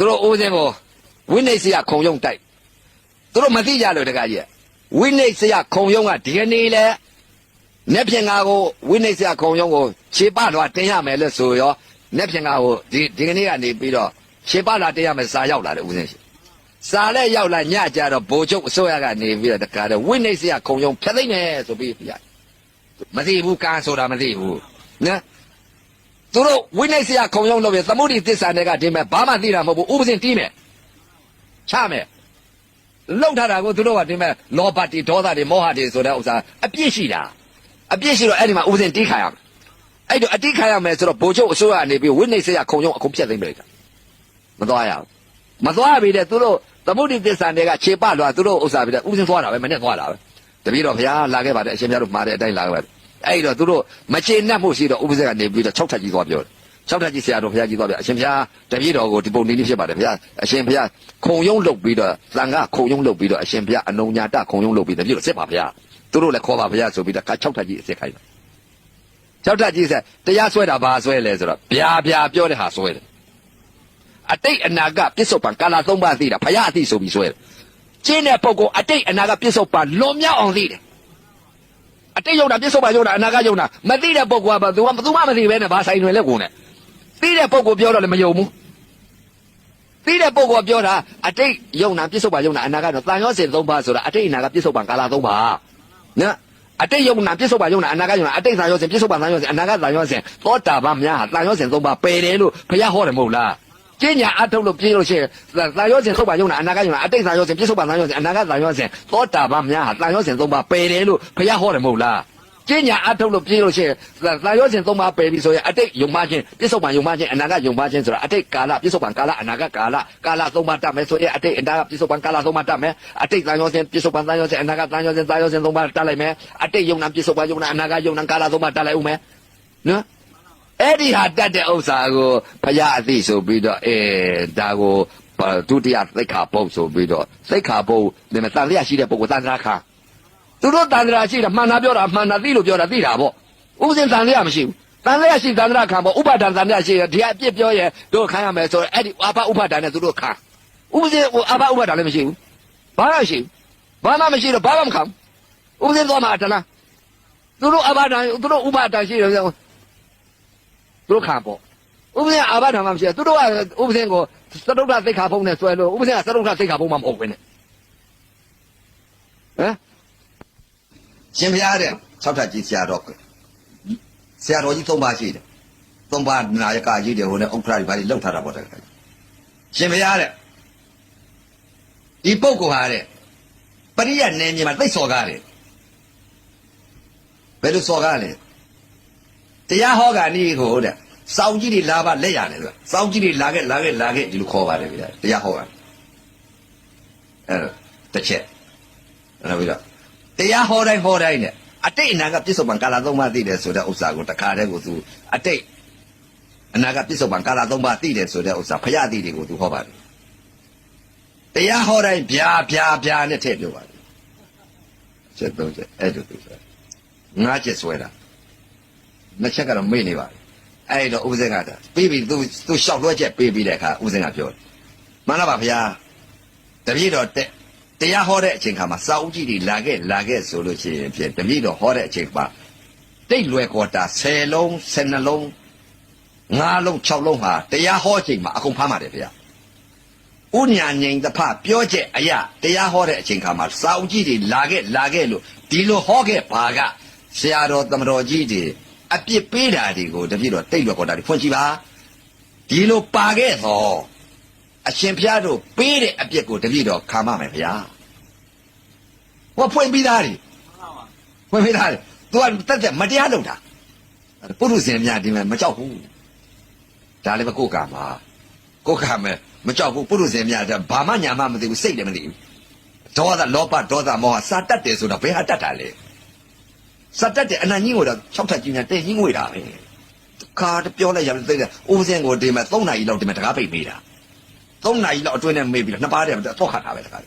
သူတို့ဦးစင်းကိုဝိနည်းစရခုံရုံတိုက်သူတို့မသိကြလို့တကကြီးဝိနည်းစရခုံရုံကဒီကနေ့လဲနေ့ပြင်ငါကိုဝိနည်းစရခုံရုံကိုခြေပတော့တင်ရမယ်လို့ဆိုရောနေ့ပြင်ငါကိုဒီဒီကနေ့ကနေပြီးတော့ခြေပလာတင်ရမယ်စာရောက်လာတယ်ဦးစင်းရှိစာလဲရောက်လာညကြတော့ဘိုလ်ချုပ်အစိုးရကနေပြီးတော့တကားတော့ဝိနည်းစရခုံရုံဖျက်သိမ့်မယ်ဆိုပြီးပြရမသိဘူးကန်းဆိုတာမသိဘူးနော် သူတို့ဝိနည်းစရာခုံရုံလုပ်ပြီးသမုဒိသစ္စာတွေကဒီမဲ့ဘာမှသိတာမဟုတ်ဘူးဥပစင်တီးမယ်ချမယ်လုံထားတာကိုသူတို့ကဒီမဲ့လောဘတိဒေါသတွေမောဟတွေဆိုတဲ့ဥစ္စာအပြစ်ရှိတာအပြစ်ရှိတော့အဲ့ဒီမှာဥပစင်တီးခါရမယ်အဲ့တော့အတိခါရမယ်ဆိုတော့ဘိုလ်ချုပ်အစိုးရကနေပြီးဝိနည်းစရာခုံရုံအခုပြတ်သိမ့်ပြလိုက်တာမသွားရဘူးမသွားပြီတဲ့သူတို့သမုဒိသစ္စာတွေကခြေပလွာသူတို့ဥစ္စာပြီးတဲ့ဥပစင်သွားတာပဲမနဲ့သွားတာပဲတပည့်တော်ဘုရားလာခဲ့ပါတယ်အရှင်ဘုရားတို့မှာတဲ့အတိုင်းလာခဲ့ပါတယ် အဲ့တော့သူတို့မချေနှက်မှုရှိတော့ဥပစင်ကနေပြီးတော့6ထပ်ကြီးသွားပြောတယ်၆ထပ်ကြီးဆရာတော်ဘုရားကြီးသွားပြအရှင်ဘုရားတပည့်တော်ကိုဒီပုံနေနေဖြစ်ပါတယ်ဘုရားအရှင်ဘုရားခုံယုံလုတ်ပြီးတော့သံဃာခုံယုံလုတ်ပြီးတော့အရှင်ဘုရားအနုညာတခုံယုံလုတ်ပြီးတပည့်တော်စစ်ပါဘုရားသူတို့လည်းခေါ်ပါဘုရားဆိုပြီးတော့က6ထပ်ကြီးအစစ်ခိုင်းတယ်6ထပ်ကြီးဆက်တရားဆွဲတာဘာဆွဲလဲဆိုတော့ဗျာဗျာပြောတဲ့ဟာဆွဲတယ်အတိတ်အနာကပြစ္ဆုတ်ပံကာလာ၃ပါးသိတာဘုရားအသိဆိုပြီးဆွဲတယ်ကျင်းတဲ့ပုဂ္ဂိုလ်အတိတ်အနာကပြစ္ဆုတ်ပံလွန်မြောက်အောင်သိတယ် အတိတ်ယုံတာပြစ္ဆုတ်ပံယုံတာအနာကယုံတာမသိတဲ့ပုဂ္ဂိုလ်ကဘာသူကသူမှမသိပဲနဲ့ဘာဆိုင်တွင်လဲကုန်တယ်သိတဲ့ပုံကိုပြောတော့လည်းမယုံဘူးသိတဲ့ပုံကိုပြောတာအတိတ်ယုံနာပြစ္ဆုတ်ပါယုံနာအနာကတော့တန်ရောစင်၃ပါးဆိုတာအတိတ်အနာကပြစ္ဆုတ်ပါကာလာ၃ပါးနော်အတိတ်ယုံနာပြစ္ဆုတ်ပါယုံနာအနာကယုံနာအတိတ်တန်ရောစင်ပြစ္ဆုတ်ပါတန်ရောစင်အနာကတန်ရောစင်သောတာပန်များဟာတန်ရောစင်၃ပါးပယ်တယ်လို့ဘုရားဟောတယ်မဟုတ်လား ကျင့်ညာအထုတ်လို့ပြေးလို့ရှိရင်တန်ရောစင်သုတ်ပါယုံနာအနာကယုံနာအတိတ်တန်ရောစင်ပြစ္ဆုတ်ပါတန်ရောစင်အနာကတန်ရောစင်သောတာပန်များဟာတန်ရောစင်၃ပါးပယ်တယ်လို့ဘုရားဟောတယ်မဟုတ်လားကျင့်ညာအထုတ်လို့ပြေးလို့ရှိရင်သာရောစဉ်သုံးပါပယ်ပြီဆိုရင်အတိတ်ယုံမှချင်းပြစ္ဆုတ်ပံယုံမှချင်းအနာကယုံမှချင်းဆိုတာအတိတ်ကာလပြစ္ဆုတ်ပံကာလအနာကကာလကာလသုံးပါတတ်မယ်ဆိုရင်အတိတ်အနာကပြစ္ဆုတ်ပံကာလသုံးပါတတ်မယ်အတိတ်သာရောစဉ်ပြစ္ဆုတ်ပံသာရောစဉ်အနာကသာရောစဉ်သာရောစဉ်သုံးပါတတ်လိုက်မယ်အတိတ်ယုံနာပြစ္ဆုတ်ပံယုံနာအနာကယုံနာကာလသုံးပါတတ်လိုက်ဦးမယ်နော် အဲ့ဒီဟာတတ်တဲ့ဥစ္စာကိုဘုရားအသိဆိုပြီးတော့အဲဒါကိုဒုတိယသိက္ခာပုတ်ဆိုပြီးတော့သိက္ခာပုတ်ဒီမှာတန်လျက်ရှိတဲ့ပုဂ္ဂိုလ်တန်ခါခါ သူတို့တန်ត្រာရှိတာမှန်တာပြောတာမှန်တာသိလို့ပြောတာသိတာပေါ့ဥပဇင်တန်ត្រာမရှိဘူးတန်ត្រာရှိတန်ត្រာခံပေါ့ဥပါဒံတန်ត្រာရှိတယ်ဒီအပြစ်ပြောရဲ့တို့ခံရမယ်ဆိုတော့အဲ့ဒီအာဘဥပါဒံနဲ့သူတို့ခံဥပဇင်ဟိုအာဘဥပါဒံလည်းမရှိဘူးဘာမှမရှိဘူးဘာမှမရှိတော့ဘာမှမခံဥပဇင်သွားမှာတလားသူတို့အာဘဒံသူတို့ဥပါဒံရှိတယ် သူတို့ခံပေါ့ဥပဇင်အာဘဒံမှမရှိဘူးသူတို့ကဥပဇင်ကိုသတုဒ္ဓသိက္ခာဖုံးနဲ့ဆွဲလို့ဥပဇင်ကသတုဒ္ဓသိက္ခာဖုံးမှမဟုတ်ဘူးနဲ့ဟမ်ရှင်ဘုရားတဲ့၆ထပ်ကြီးဆရာတော်ဆရာတော်ကြီးသုံးပါးရှိတယ်သုံးပါးနာယကကြီးတယ်ဟိုနဲ့ဥက္ခရာကြီးဘာကြီးလောက်ထားတာပေါ့တဲ့ရှင်ဘုရားတဲ့ဒီပုဂ္ဂိုလ်ဟာတဲ့ပရိယနယ်မြေမှာသိစော်ကားတယ်ဘယ်လိုစော်ကားလဲ တရားဟောကနီးကိုတဲ့စောင်းကြီးတွေလာပါလက်ရတယ်ဆိုစောင်းကြီးတွေလာခဲ့လာခဲ့လာခဲ့ဒီလိုခေါ်ပါတယ်ဗျာတရားဟောကအဲ့တော့တစ်ချက်အဲ့တော့ပြီးတော့တရားဟောတိုင်းဟောတိုင်းနဲ့အတိတ်အနာကပြစ္ဆုတ်ပံကာလသုံးပါးသိတယ်ဆိုတဲ့ဥစ္စာကိုတခါတည်းကိုသူအတိတ်အနာကပြစ္ဆုတ်ပံကာလသုံးပါးသိတယ်ဆိုတဲ့ဥစ္စာဖရာသိတွေကိုသူဟောပါတယ်တရားဟောတိုင်းဗျာဗျာဗျာနဲ့ထည့်ပြောပါတယ်ချက်သုံးချက်အဲ့ဒါသူဆိုငါးချက်ဆွဲတာ နှစ်ချက်ကတော့မေ့နေပါဘူးအဲ့တော့ဥပဇင်ကတာပြီးပြီသူသူလျှောက်လွှဲချက်ပေးပြီးတဲ့အခါဥပဇင်ကပြောတယ်မှန်လားပါဗျာတပည့်တော်တဲ့တရားဟောတဲ့အချိန်ခါမှာစာအုပ်ကြီးတွေလာခဲ့လာခဲ့ဆိုလို့ရှိရင်ဖြင့်တပည့်တော်ဟောတဲ့အချိန်မှာတိတ်လွယ်ကောတာ10လုံး12လုံး9လုံး6လုံးဟာတရားဟောချိန်မှာအကုန်ဖမ်းပါတယ်ဗျာဥညာငိန်တဖပြောချက်အရာတရားဟောတဲ့အချိန်ခါမှာစာအုပ်ကြီးတွေလာခဲ့လာခဲ့လို့ဒီလိုဟောခဲ့ပါကဆရာတော်တမတော်ကြီးတွေ အပြစ်ပေးတာတွေကိုတပည့်တော်တိတ်လွယ်ကောတာတွေဖွင့်ကြည့်ပါဒီလိုပါခဲ့သောအရှင်ဖျားတို့ပေးတဲ့အပြစ်ကိုတပည့်တော်ခံပါမယ်ဗျာဟောဖွင့်ပြီးသားတွေဖွင့်ပြီးသားတွေသူကတက်တက်မတရားလုပ်တာပုရုဇဉ်များဒီမှာမကြောက်ဘူးဒါလည်းမကိုယ်ကမှာကိုယ်ကမယ်မကြောက်ဘူးပုရုဇဉ်များဒါဘာမှညာမှမသိဘူးစိတ်လည်းမသိဘူးဒေါသလောဘဒေါသမောဟစာတတ်တယ်ဆိုတာဘယ်ဟာတတ်တာလဲ စာတတ်တယ်အနံ့ကြီးကိုတော့၆ထပ်ကြီးများတဲ့ကြီးငွေတာပဲခါတပြောလိုက်ရမယ်သိတယ်အိုးစင်းကိုဒီမှာ၃နာရီလောက်ဒီမှာတကားပိတ်ပေးတာသုံးနာရီလောက်အတွင်းနဲ့မေးပြီးတော့နှစ်ပါးတည်းတော့ခတ်တာပဲတခါ